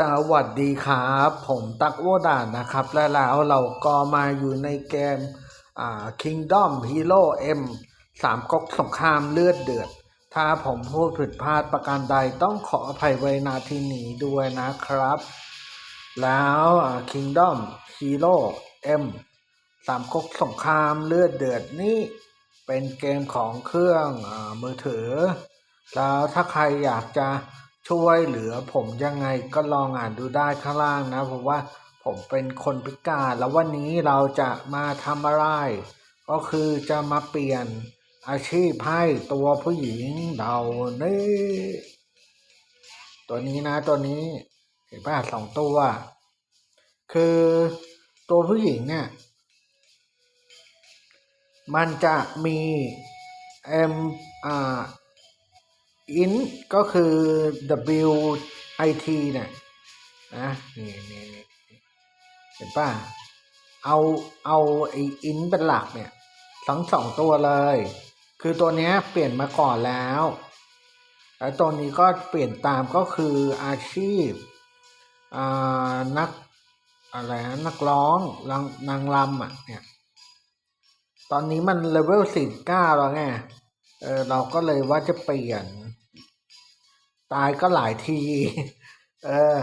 สวัสดีครับ ผมตักโวดานนะครับ และแล้วเราก็มาอยู่ในเกม อ่า Kingdom Hero M สามก๊กสงครามเลือดเดือด ถ้าผมพูดผิดพลาดประการใดต้องขออภัยไว้ณที่นี้ด้วยนะครับ แล้วอ่า Kingdom Hero M สามก๊กสงครามเลือดเดือดนี่เป็นเกมของเครื่องอมือถือ แล้วถ้าใครอยากจะ ช่วยเหลือผมยังไงก็ลองอ่านดูได้ข้างล่างนะเพราะว่าผมเป็นคนพิการแล้ววันนี้เราจะมาทำอะไร ก็คือจะมาเปลี่ยนอาชีพให้ตัวผู้หญิงเรานี่ตัวนี้นะตัวนี้เห็นป่ะสองตัว คือตัวผู้หญิงเนี่ย มันจะมี M อ่า int ก็คือ W I T เนี่ยนะนี่นี่นี่เห็นป่ะเอาเอาไอ้ int เป็นหลักเนี่ยทั้งสองตัวเลย คือตัวเนี้ยเปลี่ยนมาก่อนแล้วแล้วตัวนี้ก็เปลี่ยนตามก็คืออาชีพอ่านักอะไรนักร้องนางนางรำอะเนี่ยตอนนี้มันเลเวลสี่เก้าแล้วไงเออเราก็เลยว่าจะเปลี่ยน ตายก็หลายที เออ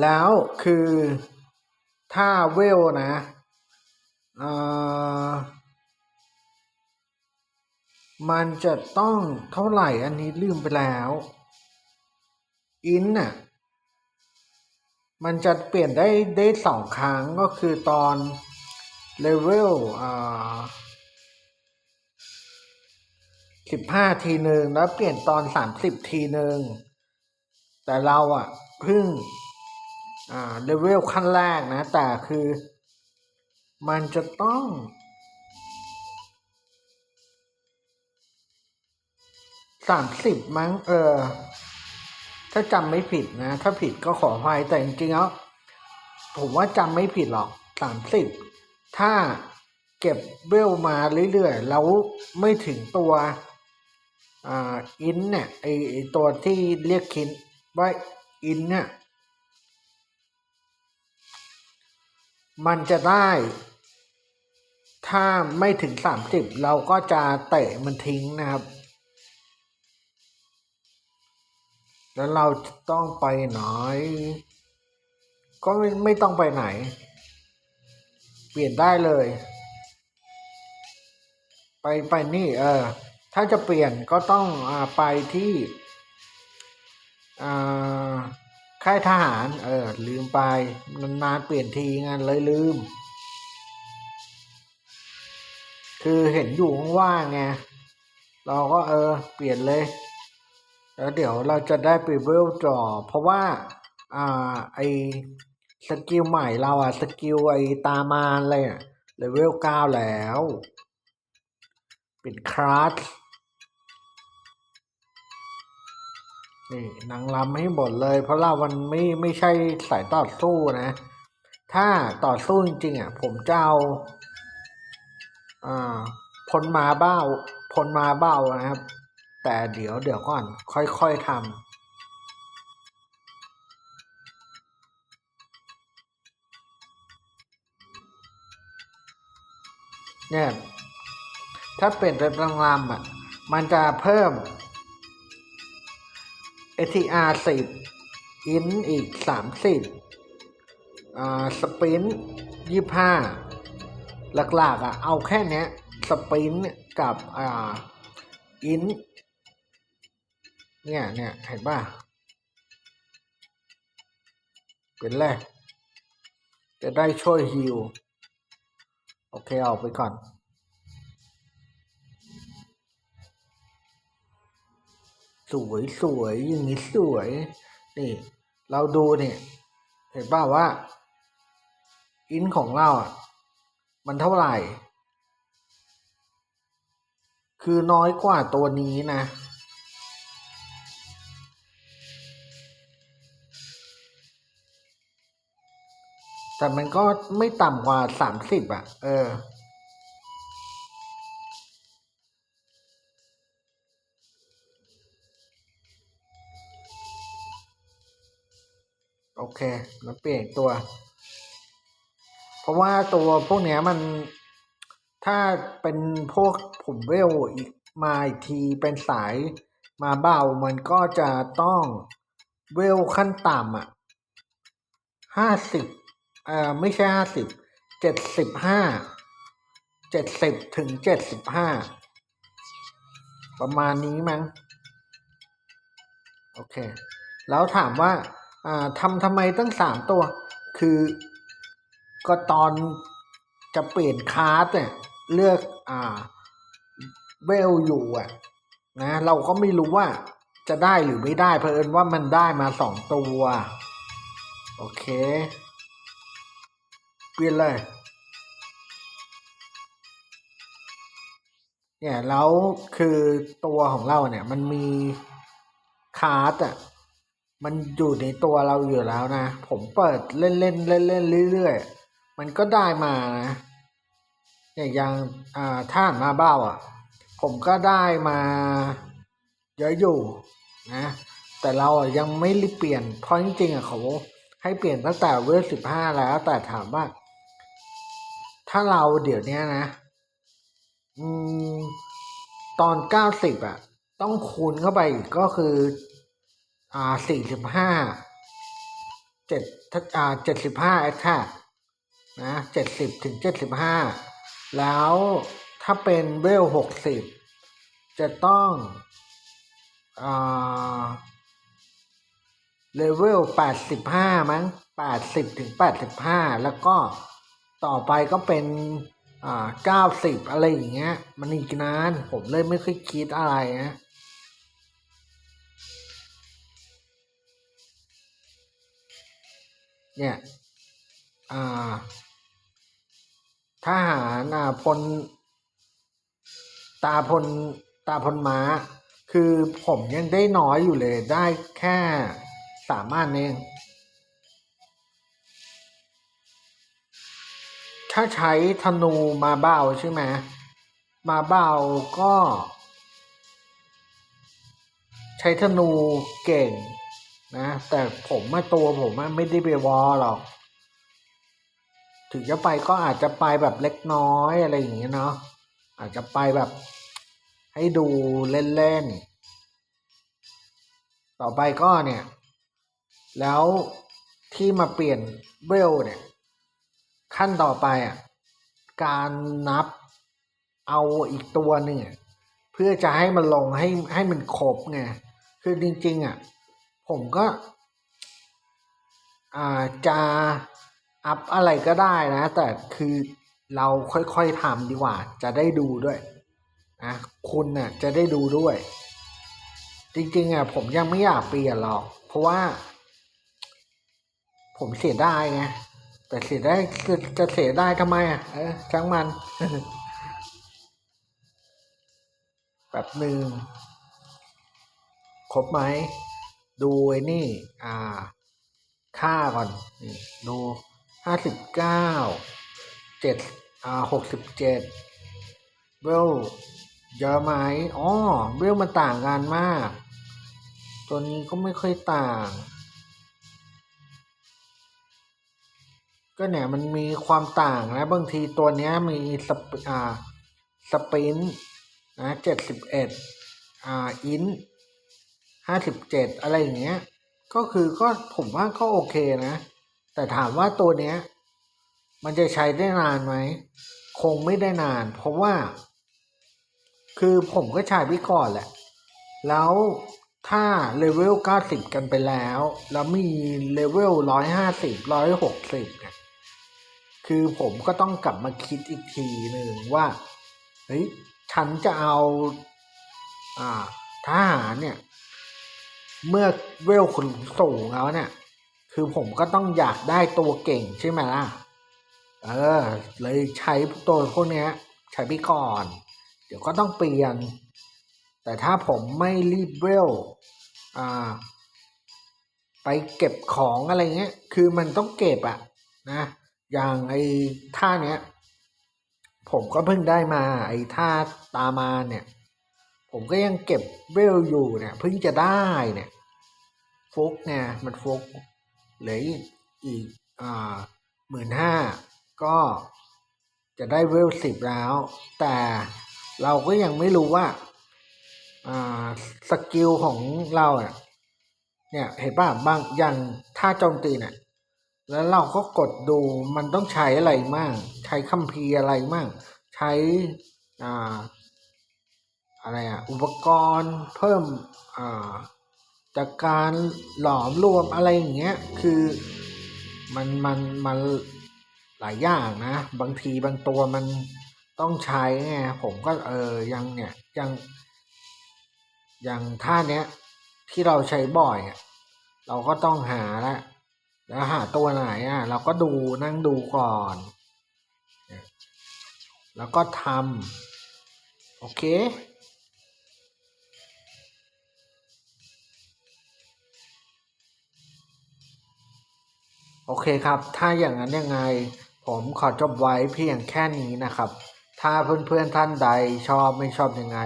แล้วคือถ้าเวลนะเออมันจะต้องเท่าไหร่อันนี้ลืมไปแล้ว อินน่ะ มันจะเปลี่ยนได้ได้สองครั้งก็คือตอนเลเวลอ่า สิบห้าทีหนึ่งแล้วเปลี่ยนตอนสามสิบทีหนึ่งแต่เราอะเพิ่งอ่าเลเวลขั้นแรกนะ แต่คือ มันจะต้อง สามสิบมั้งเออ ถ้าจำไม่ผิดนะ ถ้าผิดก็ขออภัยแต่จริงๆแล้วผมว่าจำไม่ผิดหรอกสามสิบถ้าเก็บเวลมาเรื่อยๆ แล้วไม่ถึงตัว อ่าอินเนี่ยไอตัวที่เรียกคินว่าอินเนี่ยมันจะได้ถ้าไม่ถึงสามสิบเราก็จะเตะมันทิ้งนะครับ แล้วเราต้องไปไหนก็ไม่ไม่ต้องไปไหน เปลี่ยนได้เลย ไปไปนี่เออ ถ้าจะเปลี่ยนก็ต้องอไปที่อ่าค่ายทหาร เออ ลืมไปนานๆเปลี่ยนทีงานเลยลืม คือเห็นอยู่ว่างไง เราก็เออ เปลี่ยนเลย แล้วเดี๋ยวเราจะได้ไปเวลจอ เพราะว่า อ่า ไอสกิลใหม่เราอะสกิลไอตามานเลยอะเลเวลเก้าแล้ว เป็นคลาส นี่นางรำให้หมดเลย เพราะเรามันไม่ไม่ใช่สายต่อสู้นะ ถ้าต่อสู้จริงๆอะ ผมจะเอาอ่าพลมาเบ้าพลมาเบ้านะครับ แต่เดี๋ยวเดี๋ยวก่อน ค่อยๆทำเนี่ยถ้าเป็นเป็นรางรำอะ มันจะเพิ่ม ATR สิบอินอีกสามสิบอ่าสปรินยี่ห้าหลักๆอะเอาแค่นี้สปรินกับอ่าอินเนี่ยเนี่ยเห็นป่ะเป็นแรกจะได้ช่วยฮิว โอเค ออกไปก่อน สวยสวยอย่างนี้สวย นี่ เราดูเนี่ยเห็นป่าวว่า อินของเราอะ มันเท่าไหร่ คือน้อยกว่าตัวนี้นะ แต่มันก็ไม่ต่ำกว่าสามสิบอะ เออ โอเคแล้วเปลี่ยนตัว เพราะว่าตัวพวกเนี้ยมันถ้าเป็นพวกผมเวลอีกมาอีกทีเป็นสายมาเบามันก็จะต้องเวลขั้นต่ำอะห้าสิบเอ่อไม่ใช่ห้าสิบเจ็ดสิบห้าเจ็ดสิบถึงเจ็ดสิบห้าประมาณนี้มั้ง โอเค แล้วถามว่า ทำทำไมตั้งสามตัว คือก็ตอนจะเปลี่ยนคาร์ดเนี่ยเลือกอ่าเวลอยู่อะนะเราก็ไม่รู้ว่าจะได้หรือไม่ได้เพราะเอิญว่ามันได้มาสองตัว โอเค เปลี่ยนเลย เนี่ยแล้วคือตัวของเราเนี่ยมันมีคาร์ดอะ มันอยู่ในตัวเราอยู่แล้วนะ ผมเปิดเล่นเล่นเล่นเล่นเรื่อยๆ มันก็ได้มานะอย่างอ่าท่านมาเบ้าอะ ผมก็ได้มาเยอะอยู่นะ แต่เราอะยังไม่รีบเปลี่ยน เพราะจริงๆอะเขาให้เปลี่ยนตั้งแต่เวลสิบห้าแล้ว แต่ถามว่า ถ้าเราเดี๋ยวนี้นะ อืม ตอนเก้าสิบอะ ต้องคูณเข้าไปก็คือ อ่าสี่สิบห้าเจ็ดอ่าเจ็ดสิบห้าแอคแท็นะเจ็ดสิบถึงเจ็ดสิบห้าแล้วถ้าเป็นเวลหกสิบจะต้องอ่าเลเวลแปดสิบห้ามั้งแปดสิบถึงแปดสิบห้าแล้วก็ต่อไปก็เป็นอ่าเก้าสิบอะไรอย่างเงี้ย มันอีกนาน ผมเลยไม่ค่อยคิดอะไรนะ เนี่ยอ่าทหารอ่าพล ตาพล ตาพลม้า คือผมยังได้น้อยอยู่เลย ได้แค่สามารถเองถ้าใช้ธนูมาเบาใช่ไหมมาเบาก็ ใช้ธนูเก่ง นะ แต่ผมมาตัวผมไม่ได้ไปวอลหรอก ถึงจะไปก็อาจจะไปแบบเล็กน้อยอะไรอย่างเงี้ยเนาะอาจจะไปแบบ ให้ดูเล่นๆ ต่อไปก็เนี่ย แล้วที่มาเปลี่ยนเวลเนี่ย ขั้นต่อไปอะการนับเอาอีกตัวหนึ่งเพื่อจะให้มันลงให้ให้มันครบไงคือจริง ๆ อะ ผมก็อาจะอัพอะไรก็ได้นะ แต่คือเราค่อยๆทำดีกว่า จะได้ดูด้วยนะคุณน่ะจะได้ดูด้วย จริงๆอะผมยังไม่อยากเปลี่ยนหรอก เพราะว่า ผมเสียได้ไงแต่เสียได้จะจะเสียได้ทำไมอะเออช่างมันแบบหนึ่งครบไหม ดูไอ้นี่ อ่า ค่าก่อน นี่ ดูห้าสิบเก้าเจ็ดอ่าหกสิบเจ็ดเวลเยอะไหมอ๋อเวลมันต่างกันมาก ตัวนี้ก็ไม่ค่อยต่าง ก็เนี่ยมันมีความต่างนะบางทีตัวเนี้ยมีสปอ่าสปินนะเจ็ดสิบเอ็ดอ่าอิน ห้าสิบเจ็ดอะไรอย่างเงี้ย ก็คือก็ผมว่าก็โอเคนะ แต่ถามว่าตัวเนี้ย มันจะใช้ได้นานไหม คงไม่ได้นาน เพราะว่า คือผมก็ใช้ไปก่อนแหละ แล้วถ้าเลเวลเก้าสิบกันไปแล้ว แล้วมีเลเวลร้อยห้าสิบร้อยหกสิบเนี่ย คือผมก็ต้องกลับมาคิดอีกทีหนึ่งว่า เฮ้ย ฉันจะเอา อ่าทหารเนี่ย เมื่อเวลคุณสูงแล้วเนี่ย คือผมก็ต้องอยากได้ตัวเก่งใช่ไหมล่ะ เออ เลยใช้ตัวพวกนี้ใช้ไปก่อน เดี๋ยวก็ต้องเปลี่ยน แต่ถ้าผมไม่รีบเวลอ่า ไปเก็บของอะไรเงี้ย คือมันต้องเก็บอะนะ อย่างไอ้ท่าเนี้ย ผมก็เพิ่งได้มา ไอ้ท่าตามาเนี่ย ผมก็ยังเก็บเวลอยู่เนี่ยเพิ่งจะได้เนี่ยฟุกเนี่ยมันฟุกเหลืออีกอีกอ่าหมื่นห้าก็จะได้เวลสิบแล้ว แต่เราก็ยังไม่รู้ว่าอ่าสกิลของเราอะเนี่ยเห็นป่ะบางอย่างท่าโจมตีเนี่ยแล้วเราก็กดดูมันต้องใช้อะไรมั่งใช้คัมภีร์อะไรมั่งใช้อ่า อะไรอะอุปกรณ์เพิ่มอ่าจากการหลอมรวมอะไรอย่างเงี้ยคือมันมันมันหลายอย่างนะ บางทีบางตัวมันต้องใช้ไงผมก็เออยังเนี่ยยังอย่างท่าเนี้ยที่เราใช้บ่อยอะเราก็ต้องหาละแล้วหาตัวไหนอะ เราก็ดูนั่งดูก่อน แล้วก็ทำโอเค โอเคครับ ถ้าอย่างนั้นยังไง ผมขอจบไว้เพียงแค่นี้นะครับ ถ้าเพื่อนๆท่านใดชอบไม่ชอบยังไง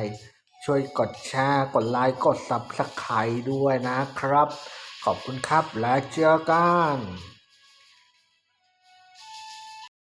ช่วยกดแชร์กดไลค์กด Subscribe ด้วยนะครับ ขอบคุณครับและเจอกัน